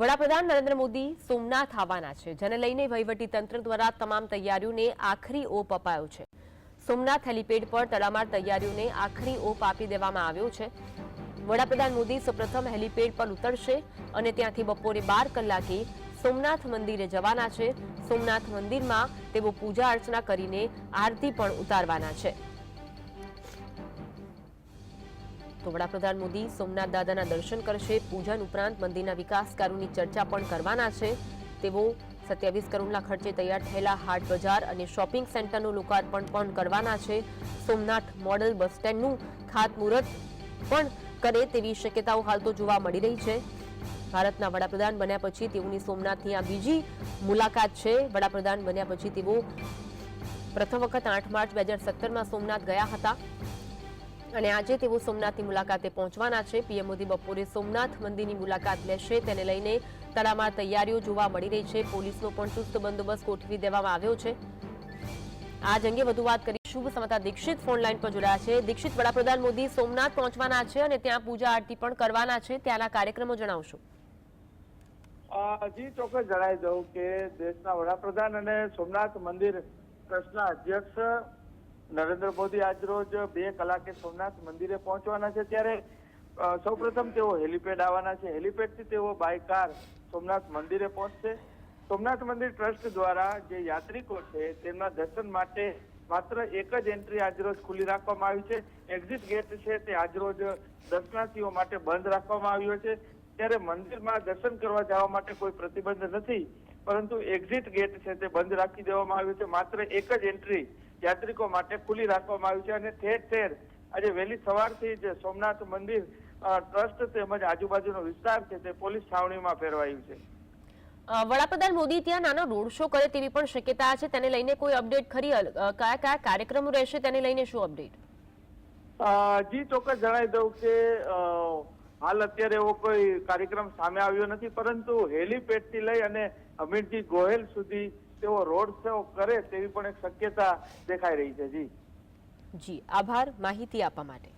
વડાપ્રધાન નરેન્દ્ર મોદી સોમનાથ આવવાના છે, જેને લઈને વહીવટી તંત્ર દ્વારા તમામ તૈયારીઓને આખરી ઓપ અપાયો છે. સોમનાથ હેલીપેડ પર તડામાર તૈયારીઓને આખરી ઓપ આપી દેવામાં આવ્યો છે. વડાપ્રધાન મોદી સૌપ્રથમ હેલીપેડ પર ઉતરશે અને ત્યાંથી બપોરે બાર કલાકે સોમનાથ મંદિરે જવાના છે. સોમનાથ મંદિરમાં તેઓ પૂજા અર્ચના કરીને આરતી પણ ઉતારવાના છે. તો વડાપ્રધાન મોદી સોમનાથ દાદાના દર્શન કરશે, પૂજન ઉપરાંત મંદિરના વિકાસ કાર્યોની ચર્ચા પણ કરવાના છે. તેઓ સત્યાવીસ કરોડના ખર્ચે તૈયાર થયેલા હાટ બજાર અને શોપિંગ સેન્ટરનું લોકાર્પણ પણ કરવાના છે. સોમનાથ મોડલ બસ સ્ટેન્ડનું ખાતમુહૂર્ત પણ કરે તેવી શક્યતાઓ હાલ તો જોવા મળી રહી છે. ભારતના વડાપ્રધાન બન્યા પછી તેઓની સોમનાથની આ બીજી મુલાકાત છે. વડાપ્રધાન બન્યા પછી તેઓ પ્રથમ વખત આઠ માર્ચ બે હજાર સત્તરમાં સોમનાથ ગયા હતા. અને આજે તેઓ સોમનાથની મુલાકાતે પહોંચવાના છે. પીએમ મોદી બપોરે સોમનાથ મંદિરની મુલાકાત લેશે. તેને લઈને તડામાર તૈયારીઓ જોવા મળી રહી છે. પોલીસનો પણ ચુસ્ત બંદોબસ્ત ગોઠવી દેવામાં આવ્યો છે. આજ અંગે વધુ વાત કરીશું સમાચાર. દીક્ષિત ફોન લાઈન પર જોડાયા છે. દીક્ષિત વડાપ્રધાન મોદી સોમનાથ પહોંચવાના છે અને ત્યાં પૂજા આરતી પણ કરવાના છે. ત્યાંના કાર્યક્રમો જણાવશો. હજી ચોક્કસ જણાવી દઉં કે દેશના વડાપ્રધાન અને સોમનાથ મંદિર ટ્રસ્ટના અધ્યક્ષ નરેન્દ્ર મોદી આજ રોજ બે કલાકે સોમનાથ મંદિરે પહોંચવાના છે ત્યારે સૌપ્રથમ તેઓ હેલીપેડ આવવાના છે. હેલીપેડથી તેઓ બાય કાર સોમનાથ મંદિરે પહોંચશે. સોમનાથ મંદિર ટ્રસ્ટ દ્વારા જે યાત્રિકો છે તેમના દર્શન માટે માત્ર એક જ એન્ટ્રી આજરોજ ખુલ્લી રાખવામાં આવી છે. એક્ઝિટ ગેટ છે તે આજરોજ દર્શનાર્થીઓ માટે બંધ રાખવામાં આવ્યો છે. ત્યારે મંદિરમાં દર્શન કરવા જવા માટે કોઈ પ્રતિબંધ નથી, પરંતુ એક્ઝિટ ગેટ છે તે બંધ રાખી દેવામાં આવ્યું છે. માત્ર એક જ એન્ટ્રી યાત્રિકો માટે ખુલ્લી રાખવામાં આવી છે અને ઠેર ઠેર આજે વહેલી સવારથી જ સોમનાથ મંદિર ટ્રસ્ટ તેમજ આજુબાજુનો વિસ્તાર છે તે પોલીસ છાવણીમાં ફેરવાયું છે. વડાપ્રધાન મોદી ત્યાં નાનો રોડ શો કરે તેવી પણ શક્યતા છે. તેને લઈને કોઈ અપડેટ ખરી? કયા કયા કાર્યક્રમો રહેશે? તેને લઈને શું અપડેટ? જી ચોક્કસ જણાવી દઉં કે હાલ અત્યારે એવો કોઈ કાર્યક્રમ સામે આવ્યો નથી, પરંતુ હેલીપેડથી લઈ અને અમીરજી ગોહેલ સુધી તેઓ રોડ શો કરે તેવી પણ એક શક્યતા દેખાઈ રહી છે. જી. જી, આભાર. માહિતી આપવા માટે.